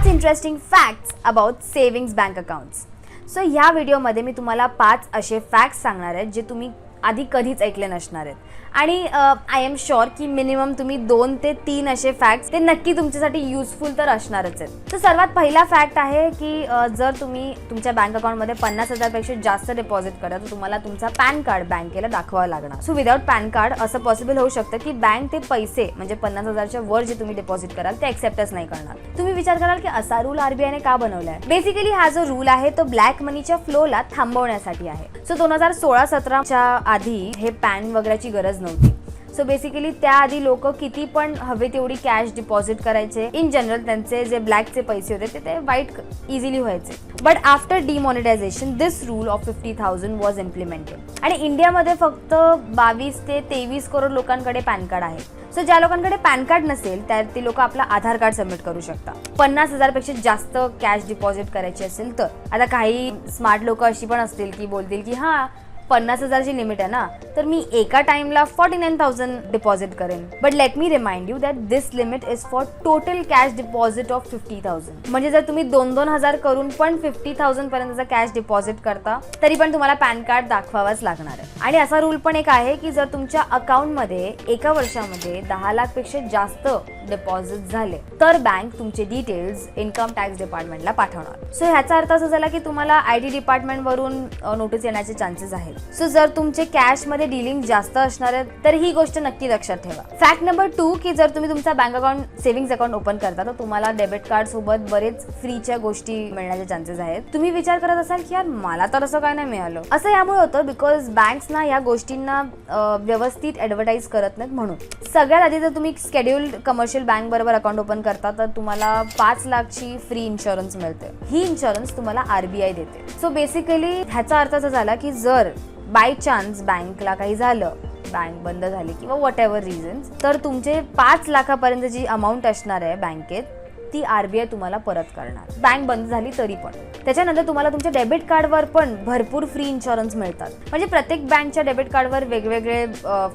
पाच interesting facts about savings bank accounts so ह्या व्हिडिओमध्ये मी तुम्हाला पाच असे फॅक्ट्स सांगणार आहेत जे तुम्ही आधी कधीच ऐकले नसणार आहेत. आणि आय एम शुअर की मिनिमम तुम्ही दोन ते तीन असे फॅक्ट्स ते नक्की तुमच्यासाठी युजफुल तर असणारच आहेत. तर सर्वात पहिला फॅक्ट आहे की जर तुम्ही तुमच्या बँक अकाउंटमध्ये पन्नास हजारपेक्षा जास्त डिपॉझिट करा तर तुम्हाला तुमचा पॅन कार्ड बँकेला दाखवावं लागणार. सो विदाउट पॅन कार्ड असं पॉसिबल होऊ शकतं की बँक ते पैसे म्हणजे पन्नास हजारच्या वर जे तुम्ही डिपॉझिट कराल ते एक्सेप्टच नाही करणार. तुम्ही विचार कराल की असा रूल आरबीआयने का बनवलाय? बेसिकली हा जो रूल आहे तो ब्लॅक मनीच्या फ्लोला थांबवण्यासाठी आहे. सो दोन हजार सोळा सतराच्या आधी हे पॅन वगैरेची गरज नव्हती. सो बेसिकली त्याआधी लोक किती पण हवे तेवढी कॅश डिपॉझिट करायचे. इन जनरल त्यांचे जे ब्लॅकचे पैसे होते ते ते वाईट इझिली व्हायचे. But after demonetization this rule of fifty thousand was implemented आणि इंडियामध्ये फक्त बावीस ते तेवीस करोड लोकांकडे पॅन कार्ड आहे. सो ज्या लोकांकडे पॅन कार्ड नसेल त्या ते लोक आपलं आधार कार्ड सबमिट करू शकतात. पन्नास हजारपेक्षा जास्त कॅश डिपॉझिट करायची असेल तर. आता काही स्मार्ट लोक अशी पण असतील की बोलतील की हां पन्नास हजारची लिमिट आहे ना तर मी एका टाइमला फॉर्टी नाईन थाउजंड डिपॉझिट करेन. But let me remind you that this limit is for total cash deposit of fifty thousand म्हणजे जर तुम्ही दोन दोन हजार करून पण फिफ्टी थाउजंड पर्यंतचा कॅश डिपॉझिट करता तरी पण तुम्हाला पॅन कार्ड दाखवावाच लागणार आहे. आणि असा रूल पण एक आहे की जर तुमच्या अकाउंटमध्ये एका वर्षामध्ये दहा लाखपेक्षा जास्त डिपॉझिट झाले तर बँक तुमचे डिटेल्स इन्कम टॅक्स डिपार्टमेंटला पाठवणार. सो ह्याचा अर्थ असा झाला की तुम्हाला आय टी डिपार्टमेंटवरून नोटीस येण्याचे चान्सेस आहेत. सो जर तुमचे कॅशमध्ये डिलिंग जास्त असणार आहेत तर ही गोष्ट नक्की लक्षात ठेवा. फॅक्ट नंबर टू की जर तुम्ही तुमचा bank account savings account open करता तर तुम्हाला डेबिट कार्ड सोबत बरेच फ्रीच्या गोष्टी मिळण्याचे चान्सेस आहेत. तुम्ही विचार करत असाल की यार मला तर असं काय नाही मिळालं. असं यामुळे होतं बिकॉज बँक्स ना या गोष्टींना व्यवस्थित ऍडव्हर्टाईज करत नाहीत म्हणून. सगळ्यात आधी जर तुम्ही स्केड्युल्ड कमर्शियल बँक बरोबर अकाउंट ओपन करता तर तुम्हाला पाच लाखची फ्री इन्शुरन्स मिळते. ही इन्शुरन्स तुम्हाला आरबीआय देते. सो बेसिकली ह्याचा अर्थ असा झाला की जर बाय चान्स बँकला काही झालं बँक बंद झाली किंवा वॉट एव्हर रिझन्स तर तुमचे पाच लाखापर्यंत जी अमाऊंट असणार आहे बँकेत ती आरबीआय तुम्हाला परत करणार. बँक बंद झाली तरी पण. त्याच्यानंतर तुम्हाला तुमच्या डेबिट कार्डवर पण भरपूर फ्री इन्शुरन्स मिळतात. म्हणजे प्रत्येक बँकच्या डेबिट कार्डवर वेगवेगळे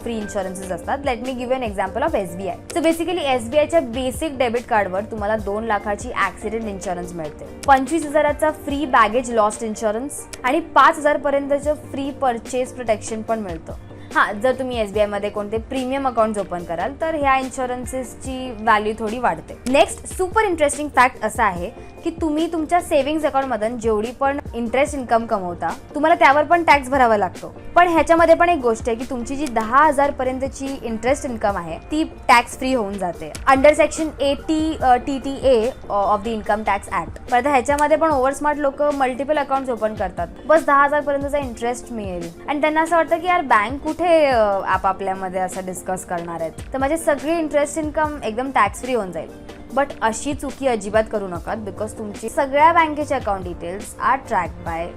फ्री इन्शुरन्सेस असतात. Let me give an example of S B I so basically S B आयच्या बेसिक डेबिट कार्डवर तुम्हाला दोन लाखाची ऍक्सिडेंट इन्शुरन्स मिळते. पंचवीस हजाराचा फ्री बॅगेज लॉस्ट इन्शुरन्स आणि पाच हजार पर्यंतचं फ्री परचेस प्रोटेक्शन पण मिळतं. हां जर तुम्ही एस बी आयमध्ये कोणते प्रीमियम अकाउंट ओपन कराल तर ह्या इन्शुरन्सेसची व्हॅल्यू थोडी वाढते. नेक्स्ट सुपर इंटरेस्टिंग फॅक्ट असा आहे की तुम्ही तुमच्या सेव्हिंग्स अकाउंटमधून जेवढी पण इंटरेस्ट इन्कम कमवता तुम्हाला त्यावर पण टॅक्स भरावा लागतो. पण ह्याच्यामध्ये पण एक गोष्ट आहे की तुमची जी दहा हजार पर्यंतची इंटरेस्ट इन्कम आहे ती टॅक्स फ्री होऊन जाते. Under section eighty T T A of the income tax act परत ह्याच्यामध्ये पण ओव्हर स्मार्ट लोक मल्टिपल अकाउंट ओपन करतात. बस दहा हजार पर्यंतचा इंटरेस्ट मिळेल. आणि त्यांना असं वाटतं की यार बँक कुठे अं, आपापल्यामध्ये असं डिस्कस करणार आहेत? तर माझे सगळे इंटरेस्ट इन्कम एकदम टॅक्स फ्री होऊन जाईल. बट अशी चुकी अजिबात करू नका बिकॉज तुमची सगळ्या बँकेचे account details are track by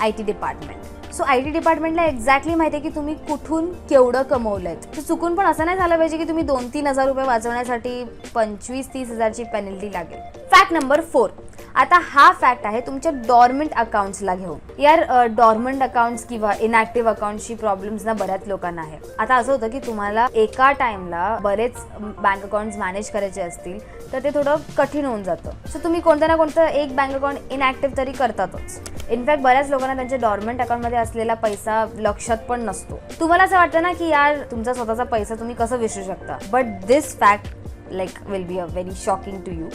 I T department so I T डिपार्टमेंटला एक्झॅक्टली माहिती आहे की तुम्ही कुठून केवढं कमवलंय. तर चुकून पण असं नाही झालं पाहिजे की तुम्ही दोन तीन हजार रुपये वाचवण्यासाठी पंचवीस तीस हजारची पेनल्टी लागेल. फॅक्ट नंबर फोर आता हा फॅक्ट आहे तुमच्या डॉर्मंट अकाउंट्सला घेऊन. यार डॉर्मंट अकाउंट्स किंवा इनॅक्टिव्ह अकाउंटची प्रॉब्लेम्स ना बऱ्याच लोकांना आहे. आता असं होतं की तुम्हाला एका टाइमला बरेच बँक अकाउंट्स मॅनेज करायचे असतील तर ते थोडं कठीण होऊन जातं. सो तुम्ही कोणतं ना कोणतं एक बँक अकाउंट इनॅक्टिव्ह तरी करतातच. इनफॅक्ट बऱ्याच लोकांना त्यांच्या डॉर्मंट अकाउंटमध्ये असलेला पैसा लक्षात पण नसतो. तुम्हाला असं वाटतं ना की यार तुमचा स्वतःचा पैसा तुम्ही कसं विसरू शकता? But this fact like will be a very shocking to you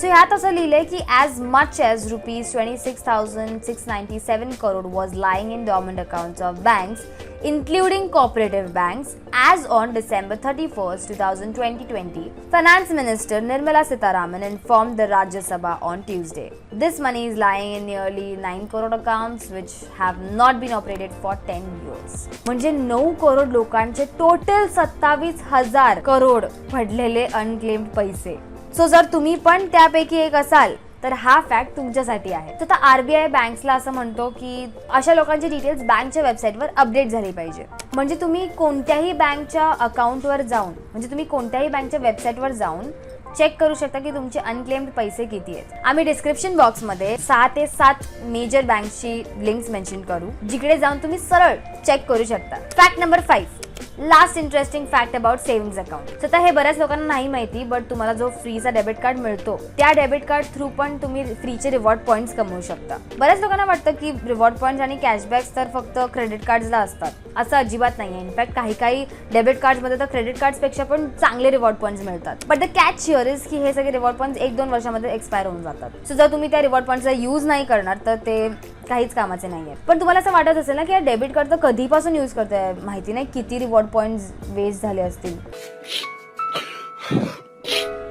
so ह्यात असं लिहिलंय की as much as rupees twenty six thousand six ninety seven crore was lying in dormant accounts of banks including cooperative banks as on December thirty first two thousand twenty twenty finance minister Nirmala Sitharaman inform the Rajya Sabha on Tuesday this money is lying in nearly nine crore accounts which have not been operated for ten years म्हणजे नऊ करोड लोकांचे total सत्तावीस हजार करोड पडलेले unclaimed पैसे. So जर तुम्ही पण त्यापैकी एक असाल तर हा फॅक्ट तुमच्यासाठी आहे. तर आता आरबीआय बँक्सला असं म्हणतो की अशा लोकांचे डिटेल्स बँकच्या वेबसाईटवर अपडेट झाली पाहिजे. म्हणजे तुम्ही कोणत्याही बँकच्या अकाउंटवर जाऊन म्हणजे तुम्ही कोणत्याही बँकच्या वेबसाईटवर जाऊन चेक करू शकता की तुमचे अनक्लेम्ड पैसे किती आहेत. आम्ही डिस्क्रिप्शन बॉक्समध्ये सहा ते सात मेजर बँकची लिंक्स मेन्शन करू जिकडे जाऊन तुम्ही सरळ चेक करू शकता. Fact number five last interesting fact about savings account तर हे बऱ्याच लोकांना नाही माहिती बट तुम्हाला जो फ्रीचा डेबिट कार्ड मिळतो त्या डेबिट कार्ड थ्रू पण तुम्ही फ्रीचे रिवॉर्ड पॉईंट्स कमवू शकता. बऱ्याच लोकांना वाटतं की रिवॉर्ड पॉईंट्स आणि कॅशबॅक्स तर फक्त क्रेडिट कार्ड्सला असतात. असं अजिबात नाही आहे इनफॅक्ट काही काही डेबिट कार्ड्समध्ये तर क्रेडिट कार्ड्सपेक्षा पण चांगले रिवॉर्ड पॉईंट्स मिळतात. But the catch here is की हे सगळे रिवॉर्ड पॉईंट्स एक दोन वर्षामध्ये एक्सपायर होऊन जातात. सो जर तुम्ही त्या रिवॉर्ड पॉईंटचा यूज नाही करणार तर ते काहीच कामाचे नाही आहेत पण तुम्हाला असं वाटत असेल ना की डेबिट कार्ड तर कधीपासून यूज करतोय? माहिती नाही किती रिवॉर्ड पॉईंट्स वेस्ट झाले असतील.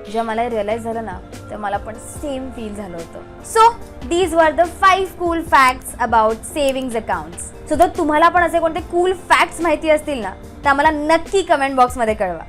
जेव्हा मला रिअलाइज झालं ना तर मला पण सेम फील झालं होतं. So these were the five cool facts about savings accounts so जर तुम्हाला पण असे कोणते कूल फॅक्ट्स माहिती असतील ना तर आम्हाला नक्की कमेंट बॉक्समध्ये कळवा.